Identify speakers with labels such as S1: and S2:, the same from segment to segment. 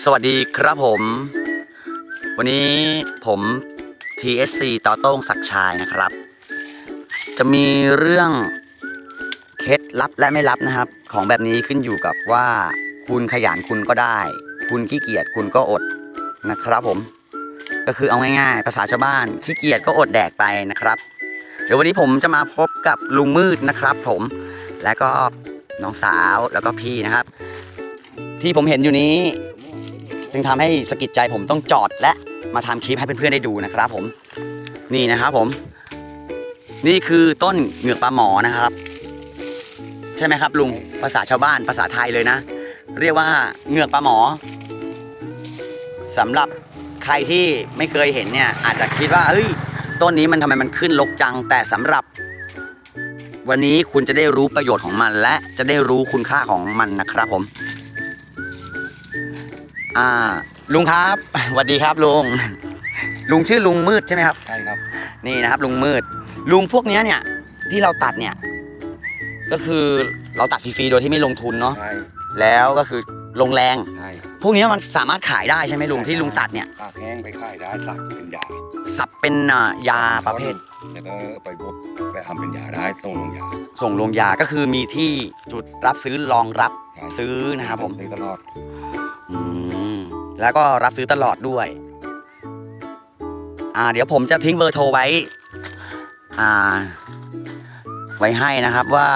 S1: สวัสดีครับผม วันนี้ผม TSC ต่อโต้งศักชายนะครับ จะมีเรื่องเคล็ดลับและไม่ลับนะครับ ของแบบนี้ขึ้นอยู่กับว่าคุณขยันคุณก็ได้ คุณขี้เกียจคุณก็อดนะครับผม ก็คือเอาง่ายๆ ภาษาชาวบ้านขี้เกียจก็อดแดกไปนะครับ เดี๋ยววันนี้ผมจะมาพบกับลุงมืดนะครับ ผมและก็น้องสาวแล้วก็พี่นะครับ ที่ผมเห็นอยู่นี้ จึงทำให้สะกิดใจผมต้องจอดและมาทำคลิปให้เพื่อนๆได้ดูนะครับผม นี่นะครับผม นี่คือต้นเหงือกปลาหมอนะครับ ใช่ไหมครับลุงภาษาชาวบ้านภาษาไทยเลยนะ เรียกว่าเหงือกปลาหมอสำหรับใครที่ไม่เคยเห็นเนี่ย อาจจะคิดว่าเฮ้ยต้นนี้มันทำไมมันขึ้นลกจังแต่สำหรับ วันนี้คุณจะได้รู้ประโยชน์ของมัน และจะได้รู้คุณค่าของมันนะครับผม อ่า ลุงครับสวัสดีครับลุง ลุงชื่อลุงมืดใช่ไหมครับ
S2: ใช่ครับ
S1: นี่นะครับ ลุงมืด ลุงพวกเนี้ยเนี่ย ที่เราตัดเนี่ย ก็คือเราตัดฟรีๆโดยที่ไม่ลงทุนเนาะ
S2: ใช่
S1: แล้วก็คือลงแรง
S2: ใช่
S1: พวกเนี้ยมันสามารถขายได้ใช่ไหมลุงที่ลุงตัดเนี่ย
S2: ตากแห้งไปขายได้ตักเป็นยา
S1: สับเป็นอ่ายาประเภท
S2: แล้วก็ไปบดไปทำเป็นยาได้ส่งลงยา
S1: ส่งลงยาก็คือมีที่จุดรับซื้อรองรับ
S2: ใช่
S1: ซื้อนะครับผม
S2: ซื้อตลอด
S1: อืม แล้วก็รับซื้อตลอดด้วย อ่า เดี๋ยวผมจะทิ้งเบอร์โทรไว้ อ่า ไว้ให้นะครับว่า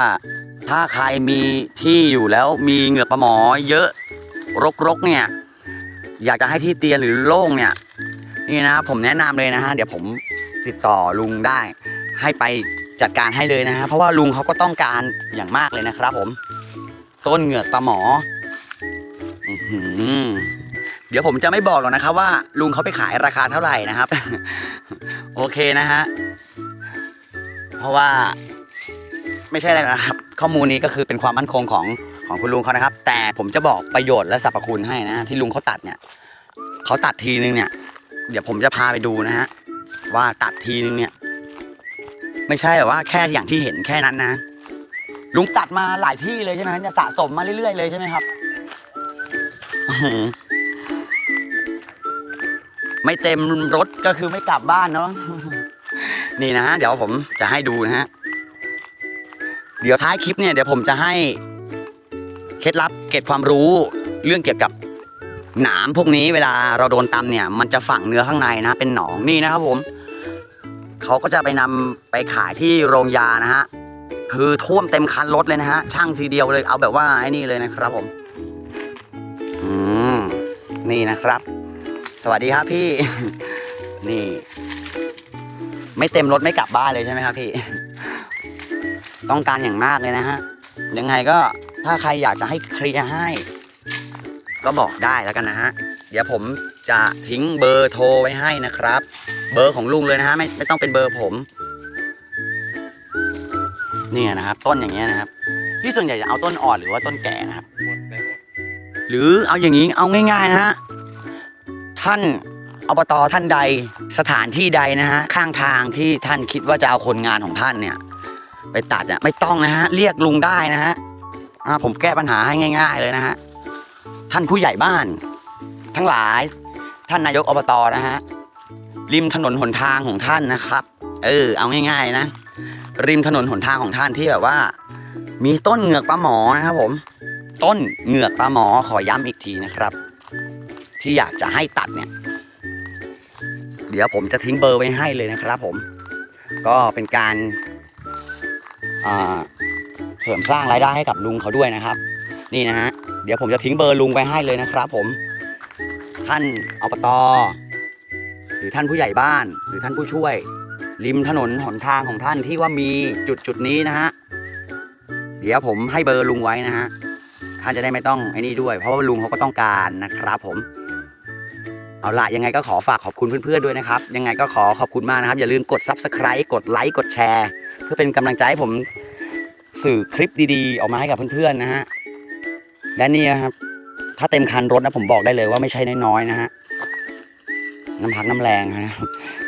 S1: ถ้าใครมีที่อยู่แล้วมีเหงือกปลาหมอเยอะรกๆเนี่ย อยากจะให้ที่เตียนหรือโล่งเนี่ย นี่นะผมแนะนำเลยนะฮะเดี๋ยวผมติดต่อลุงได้ ให้ไปจัดการให้เลยนะฮะเพราะว่าลุงเขาก็ต้องการอย่างมากเลยนะครับผม ต้นเหงือกปลาหมอ อือหือ เดี๋ยวผมจะไม่บอกหรอกนะครับว่าลุงเขาไปขายราคาเท่าไหร่นะครับ โอเคนะฮะเพราะว่าไม่ใช่อะไรนะครับ ข้อมูลนี้ก็คือเป็นความมั่นคงของของคุณลุงเขานะครับ แต่ผมจะบอกประโยชน์และสรรพคุณให้นะที่ลุงเขาตัดเนี่ยเขาตัดทีนึงเนี่ย เดี๋ยวผมจะพาไปดูนะฮะว่าตัดทีนึงเนี่ย ไม่ใช่แบบว่าแค่อย่างที่เห็นแค่นั้นนะ ลุงตัดมาหลายที่เลยใช่ไหมจะสะสมมาเรื่อยๆเลยใช่ไหมครับ ไม่เต็มรถก็คือไม่กลับบ้านเนาะนี่นะฮะเดี๋ยวผมจะให้ดูนะฮะเดี๋ยวท้ายคลิปเนี่ยเดี๋ยวผมจะให้เคล็ดลับเก็บความรู้เรื่องเกี่ยวกับหนามพวกนี้เวลาเราโดนตำเนี่ย มันจะฝังเนื้อข้างในนะเป็นหนองนี่นะครับผมเขาก็จะไปนำไปขายที่โรงยานะฮะคือท่วมเต็มคันรถเลยนะฮะช่างทีเดียวเลยเอาแบบว่าไอ้นี่เลยนะครับผมอืมนี่นะครับ วัสดีครับพี่ นี่ ไม่เต็มรถไม่กลับบ้านเลยใช่ไหมครับพี่ ต้องการอย่างมากเลยนะฮะ ยังไงก็ถ้าใครอยากจะให้เคลียร์ให้ ก็บอกได้แล้วกันนะฮะ เดี๋ยวผมจะทิ้งเบอร์โทรไว้ให้นะครับ เบอร์ของลุงเลยนะฮะไม่ไม่ต้องเป็นเบอร์ผมเนี่ยนะครับต้นอย่างเงี้ยนะครับที่ส่วนใหญ่จะเอาต้นอ่อนหรือว่าต้นแก่นะครับ
S2: ห
S1: รือเอาอย่างนี้เอาง่ายๆนะฮะ ท่านอบตท่านใดสถานที่ใดนะฮะข้างทางที่ท่านคิดว่าจะเอาคนงานของท่านเนี่ยไปตัดเนี่ยไม่ต้องนะฮะเรียกลุงได้นะฮะผมแก้ปัญหาให้ง่าย ๆ เลยนะฮะท่านผู้ใหญ่บ้าน ทั้งหลายท่านนายกอบตนะฮะริมถนนหนทางของท่านนะครับ เออ เอาง่าย ๆ นะ ริมถนนหนทางของท่านที่แบบว่า มีต้นเหงือกปลาหมอนะครับผม ต้นเหงือกปลาหมอขอย้ำอีกทีนะครับ ที่อยากจะให้ตัดเนี่ย เดี๋ยวผมจะทิ้งเบอร์ไว้ให้เลยนะครับผม ก็เป็นการาเสริมสร้างรายได้ให้กับลุงเขาด้วยนะครับ นี่นะฮะเดี๋ยวผมจะทิ้งเบอร์ลุงไว้ให้เลยนะครับ ผม ท่านอบตหรือท่านผู้ใหญ่บ้าน หรือท่านผู้ช่วย ริมถนนหนทางของท่านที่ว่ามีจุดจุดนี้นะฮะเดี๋ยวผมให้เบอร์ลุงไว้นะฮะท่านจะได้ไม่ต้องไอ้นี่ด้วย เพราะว่าลุงเขาก็ต้องการนะครับผม เอาละยังไงก็ขอฝากขอบคุณเพื่อนๆด้วยนะครับ ยังไงก็ขอขอบคุณมากนะครับ อย่าลืมกด subscribe กดไลค์กดแชร์ เพื่อเป็นกำลังใจให้ผมสื่อคลิปดีๆ ออกมาให้กับเพื่อนๆนะฮะและนี่นครับ ถ้าเต็มคันรถนะผมบอกได้เลยว่าไม่ใช่น้อยๆนะฮะน้ำพักน้ำแรงนะ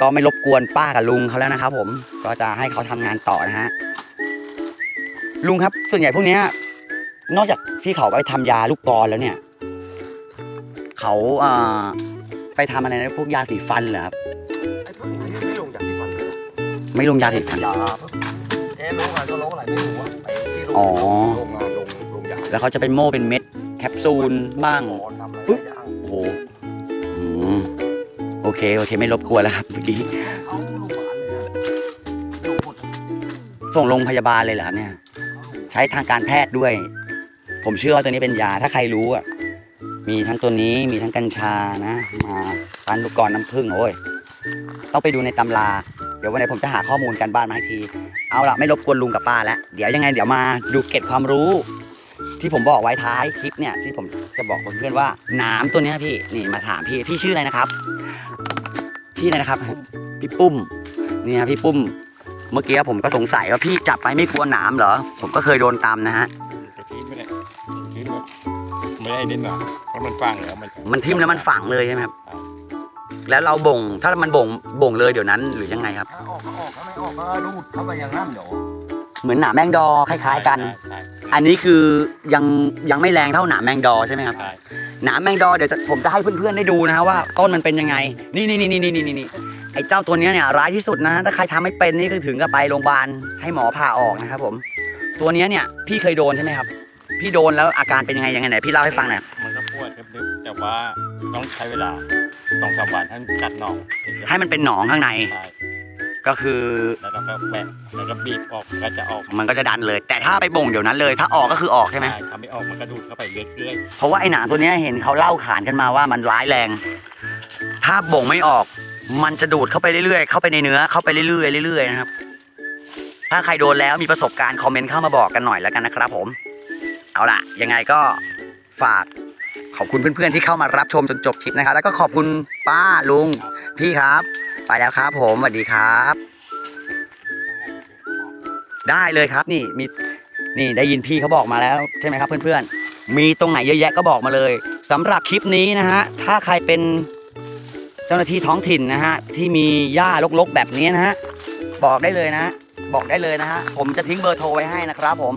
S1: ก็ไม่รบกวนป้ากับลุงเขาแล้วนะครับ ผมก็จะให้เขาทำงานต่อนะฮะลุงครับ ส่วนใหญ่พวกเนี้ยนอกจากที่เขาไปทำยาลูกกรอแล้วเนี่ย เขาเอ่อ ไปทำอะไรนะพวกยาสีฟันเหรอครับ
S2: ไอ้พวกนี้ไม่ลงจากที่ฟันเลย
S1: ไม่ลงยาสีฟัน
S2: ยาแกร้องอะไรก็ร้องอะไรไม่รู้อะไปที่โรง
S1: อ๋อ
S2: โรงงานโรงโรงยา
S1: แล้วเขาจะเป็นโม่เป็นเม็ด แคปซูลบ้าง
S2: หมอทำอะไร
S1: ปุ๊บ
S2: ได้ยัง
S1: โอ้โหอืมโอเค โอเค ไม่รบกวนแล้วครับเมื่อกี้
S2: เขาโรงพยาบาลเลยนะอยู่หมด
S1: ส่งโรงพยาบาลเลยเหรอครับเนี่ย ใช้ทางการแพทย์ด้วย ผมเชื่อว่าตัวนี้เป็นยา ถ้าใครรู้อะ มีทั้งตัวนี้มีทั้งกัญชานะ มาปันลูกกรน้ำผึ้งโอ้ยต้องไปดูในตำรา เดี๋ยววันไหนผมจะหาข้อมูลกันบ้านมาให้ที เอาละไม่รบกวนลุงกับป้าแล้ว เดี๋ยวยังไงเดี๋ยวมาดูเก็บความรู้ ที่ผมบอกไว้ท้ายคลิปเนี่ยที่ผมจะบอกเพื่อนๆว่าน้ำตัวเนี้ยพี่นี่มาถามพี่พี่ชื่ออะไรนะครับ พี่อะไรนะครับพี่ปุ้มเนี่ยพี่ปุ้ม เมื่อกี้ผมก็สงสัยว่าพี่จับไปไม่กลัวหนามเหรอ ผมก็เคยโดนตามนะฮะ
S3: ไม่ได้นิดหน่อยเพราะมันฟังแล้วมัน
S1: มันทิ่มแล้วมันฝังเลยใช่ไหมครับ แล้วเราบ่ง ถ้ามันบ่ง บ่งเลยเดี๋ยวนั้นหรือยังไงครับ
S2: ถ้าออกก็ออกถ้าไม่ออกก็รูดเข้าไปอย่างนั้นเดี๋ยว
S1: เหมือนหนามแมงดอคล้าย ๆ กัน
S3: ใช่
S1: อันนี้คือยังยังไม่แรงเท่าหนามแมงดอใช่ไหมครับ
S3: ใช่
S1: หนามแมงดอเดี๋ยวจะผมจะให้เพื่อนๆได้ดูนะฮะว่าต้นมันเป็นยังไง นี่นี่นี่นี่นี่นี่นี่ไอ้เจ้าตัวเนี้ยเนี่ยร้ายที่สุดนะถ้าใครทำไม่เป็นนี่คือถึงกับไปโรงพยาบาลให้หมอผ่าออกนะครับผม ตัวเนี้ยเนี่ยพี่เคยโดนใช่ไหมครับ พี่โดนแล้วอาการเป็นยังไงยังไงไหนพี่เล่าให้ฟังหน่อย
S3: มันก็ปวดดึบๆแต่ว่าต้องใช้เวลาสองสามวันให้มันกัดหนองถึงจะ
S1: ให้มันเป็นหนองข้างใน
S3: ใช่
S1: ก็คือ
S3: แล้วเราก็แบะแล้วก็บีบออกก็จะออก
S1: มันก็จะดันเลย แต่ถ้าไปบ่งเดี๋ยวนั้นเลย ถ้าออกก็คือออกใช่ไหม
S3: ถ้าไม่ออกมันก็ดูดเข้าไปเรื่อย
S1: เพราะว่าไอ้หนามตัวเนี้ยเห็นเขาเล่าขานกันมาว่ามันร้ายแรง ถ้าบ่งไม่ออก มันจะดูดเข้าไปเรื่อยๆ เข้าไปในเนื้อ เข้าไปเรื่อยๆเรื่อยๆนะครับ ถ้าใครโดนแล้วมีประสบการณ์คอมเมนต์เข้ามาบอกกันหน่อยแล้วกันนะครับผม เอาล่ะ ยังไงก็ฝากขอบคุณเพื่อนๆที่เข้ามารับชมจนจบคลิปนะครับ แล้วก็ขอบคุณป้าลุงพี่ครับ ไปแล้วครับผมสวัสดีครับ ได้เลยครับนี่มีนี่ได้ยินพี่เขาบอกมาแล้ว ใช่ไหมครับเพื่อนๆ มีตรงไหนเยอะแยะก็บอกมาเลยสำหรับคลิปนี้นะฮะถ้าใครเป็นเจ้าหน้าที่ท้องถิ่นนะฮะที่มีหญ้ารกๆแบบนี้นะฮะบอกได้เลยนะ บอกได้เลยนะฮะผมจะทิ้งเบอร์โทรไว้ให้นะครับผม